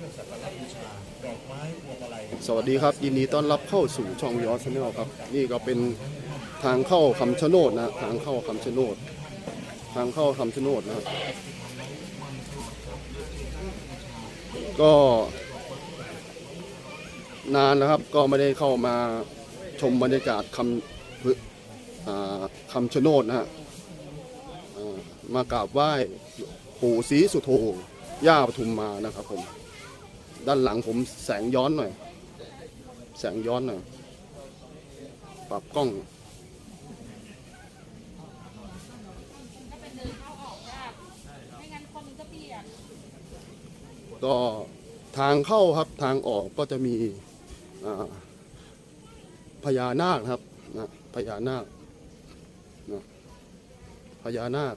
พื่อสักการะบูชาดอกไม้พวงมาลัยสวัสดีครับยินดีต้อนรับเข้าสู่ช่องวิออสแนลครับ นี่ก็เป็นทางเข้าคำชะโนดนะทางเข้าคำชะโนด ทางเข้าคำชะโนดนะครับก็ นานนะครับก็ไม่ได้เข้ามาชมบรรยากาศคำพึอ่าคำชะโนดนะฮะอ่ามากราบไหว้ปู่ศรีสุโธย่าปทุมมานะครับผม ด้านหลังผมแสงย้อนหน่อย แสงย้อนหน่อย ปรับกล้อง ก็ทางเข้าครับทางออกก็จะมีพญานาคครับนะพญานาคนะพญานาค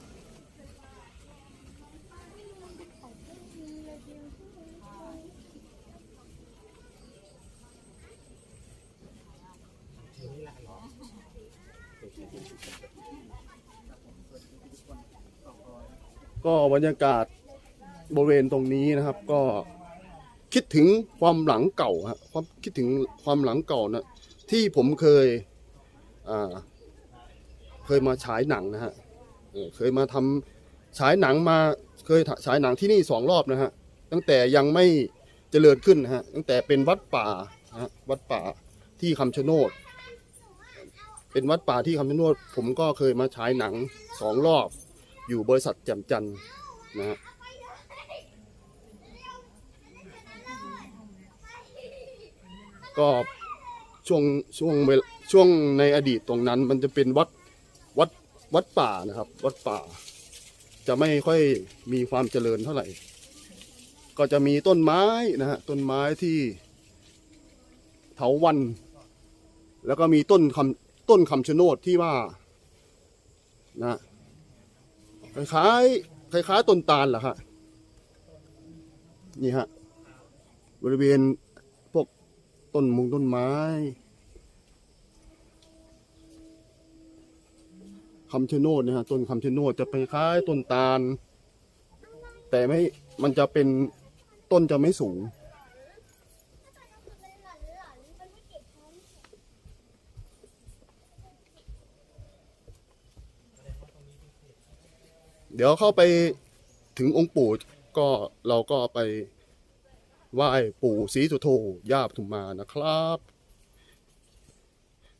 ก็บรรยากาศบริเวณตรงนี้นะครับ ก็คิดถึงความหลังเก่าฮะความคิดถึงความหลังเก่านะที่ผมเคยอ่าเคยมาฉายหนังนะฮะเคยมาทำฉายหนังมาเคยฉายหนังที่นี่สองรอบนะฮะตั้งแต่ยังไม่เจริญขึ้นนะฮะตั้งแต่เป็นวัดป่านะฮะวัดป่าที่คำชะโนดเป็นวัดป่าที่คำชะโนดผมก็เคยมาฉายหนังสองรอบ อยู่บริษัทแจ่มจันทร์นะฮะก็ช่วงช่วงช่วงในอดีตตรงนั้น มันจะเป็นวัดวัดวัดป่านะครับ วัดป่า จะไม่ค่อยมีความเจริญเท่าไหร่ ก็จะมีต้นไม้นะฮะต้นไม้ที่เถาวัน แล้วก็มีต้นคำต้นคำชะโนดที่ว่านะ คล้ายๆคล้ายต้นตาลเหรอฮะนี่ฮะบริเวณพวกต้นมุงต้นไม้คำชะโนดนะฮะต้นคำชะโนดจะไปคล้ายต้นตาล แต่ไม่มันจะเป็นต้นจะไม่สูง เดี๋ยวเข้าไปถึงองค์ปู่ก็เราก็ไปไหว้ปู่ศรีสุโธย่าปทุมมานะครับ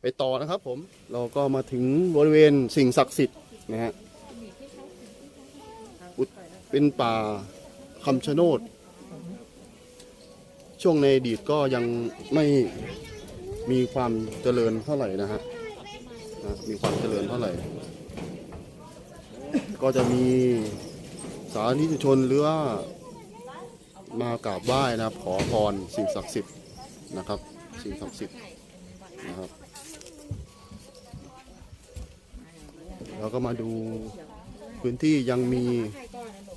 ไปต่อนะครับผมเราก็มาถึงบริเวณสิ่งศักดิ์สิทธิ์นะฮะอุดเป็นป่าคำชะโนด ช่วงในอดีตก็ยังไม่มีความเจริญเท่าไหร่นะฮะมีความเจริญเท่าไหร่ ก็จะมีสาธารนิชนหรือว่ามากราบไหว้นะครับ ขอพรสิ่งศักดิ์สิทธิ์นะครับ สิ่งศักดิ์สิทธิ์นะครับแล้วก็มาดูพื้นที่ยังมี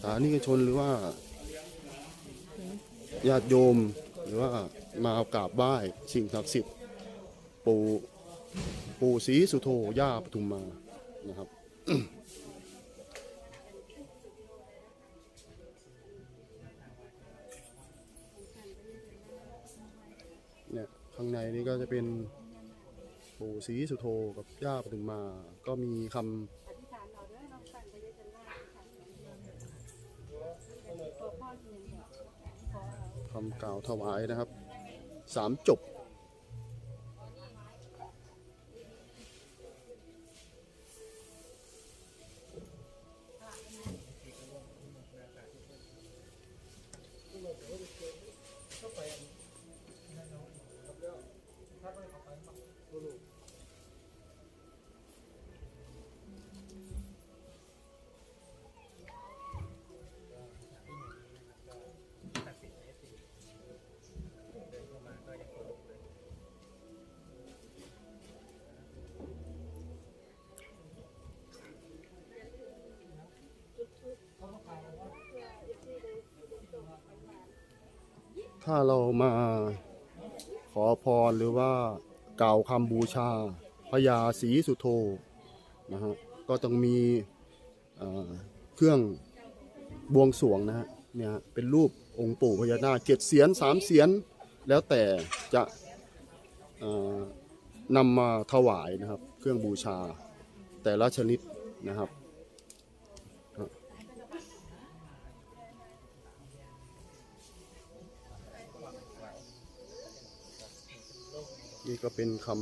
สาธารนิชนหรือว่าญาติโยมหรือว่ามากราบไหว้สิ่งศักดิ์สิทธิ์ปู่ปู่ศรีสุโธย่าปทุมมานะครับ ข้างในนี้ก็จะเป็นปู่ศรีสุโธกับย่าปฐุมมา ก็มีคำคำกล่าวถวายนะครับสามจบ ถ้าเรามาขอพรหรือว่ากล่าวคำบูชาพญาศรีสุโธนะฮะก็ต้องมีเครื่องบวงสรวงนะฮะเนี่ยเป็นรูปองค์ปู่พญานาคเจ็ดเสียนสามเสียนแล้วแต่จะนำมาถวายนะครับ เครื่องบูชาแต่ละชนิดนะครับ นี่ก็เป็นคำ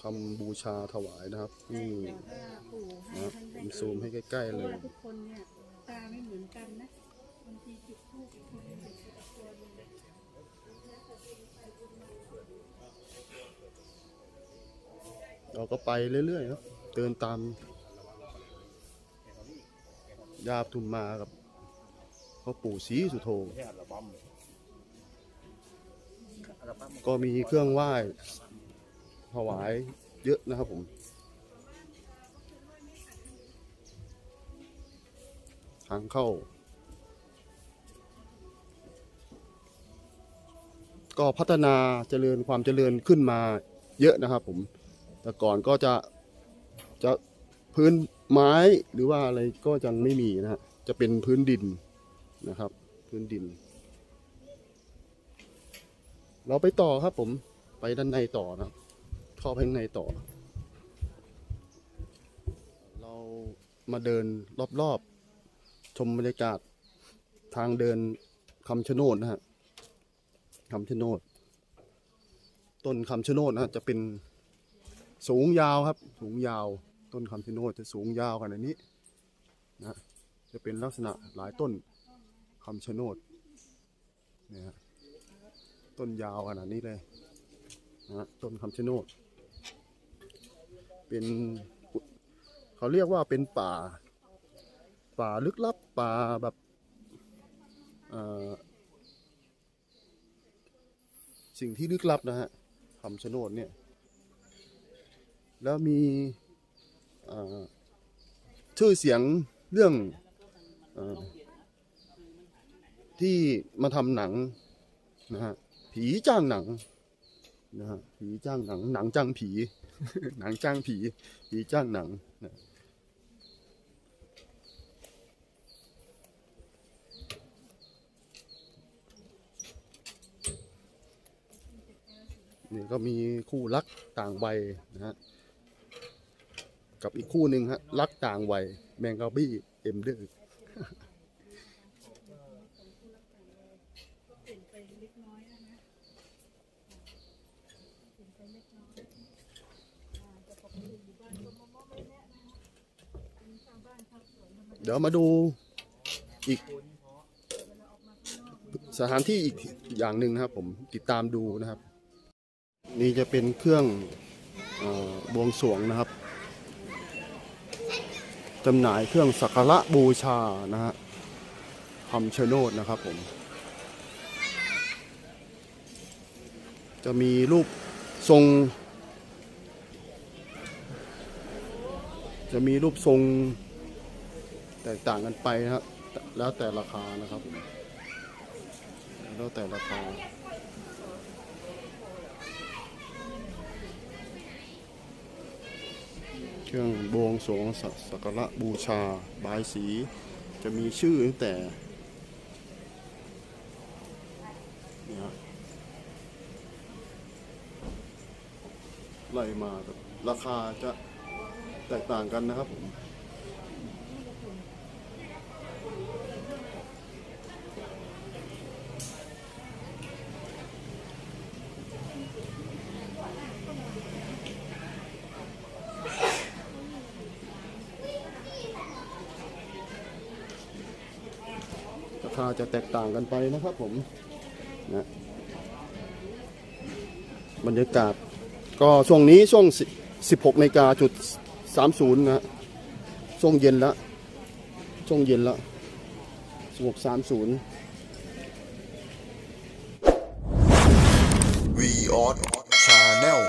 คำบูชาถวายนะครับนี่ปู่นะครับผมซูมให้ใกล้ๆเลยทุกคนเนี่ยตาไม่เหมือนกันนะบางทีจุดทูบอีกคนหนึ่งจุดตัวหนึ่งเราก็ไปเรื่อยๆครับเดินตามยาบทุมมากับพ่อปู่ศรีสุโธ ก็มีเครื่องไหว้ถวายเยอะนะครับผมทางเข้า ก็พัฒนาเจริญความเจริญขึ้นมาเยอะนะครับผม แต่ก่อนก็จะจะพื้นไม้หรือว่าอะไรก็ยังไม่มีนะฮะจะเป็นพื้นดินนะครับ พื้นดิน เราไปต่อครับผมไปด้านในต่อนะครับข้าไปข้างในต่อ เรามาเดินรอบๆ ชมบรรยากาศทางเดินคำชะโนดนะฮะคำชะโนดต้นคำชะโนดนะจะเป็นสูงยาวครับ สูงยาว ต้นคำชะโนดจะสูงยาวขนาดนี้นะจะเป็นลักษณะหลายต้นคำชะโนดเนี่ยฮะ ต้นยาวขนาดนี้เลยนะต้นคำชะโนด เป็นเขาเรียกว่าเป็นป่า ป่าลึกลับป่าแบบสิ่งที่ลึกลับนะฮะคำชะโนดเนี่ย แล้วมีชื่อเสียงเรื่องอที่มาทำหนังนะฮะ ผีจ้างหนังนะฮะผีจ้างหนัง หนังจ้างผี หนังจ้างผี ผีจ้างหนังนะนี่ก็มีคู่รักต่างวัยนะฮะ กับอีกคู่หนึ่งฮะ รักต่างวัย แมงกาบี้เอ็มเดอร์ เดี๋ยวมาดูอีก สถานที่อีกอย่างหนึ่งนะครับ ผมติดตามดูนะครับ นี่จะเป็นเครื่องอบวงสรวงนะครับจำหน่ายเครื่องสักการะบูชานะฮะคำชะโนดนะครับผม จะมีรูป ทรง จะมีรูปทรงแตกต่างกันไปนะครับ แล้วแต่ราคานะครับ แล้วแต่ราคาเครื่องบวงสรวงสักสักการะบูชาบายสี จะมีชื่อตั้งแต่เนี่ยฮะ ไล่มาครับราคาจะแตกต่างกันนะครับผมราคาจะแตกต่างกันไปนะครับผมนะบรรยากาศ ก็ช่วงนี้ช่วง 16นาฬิกาจุด 30 นะช่วงเย็นละช่วงเย็นละ16 30 We on Channel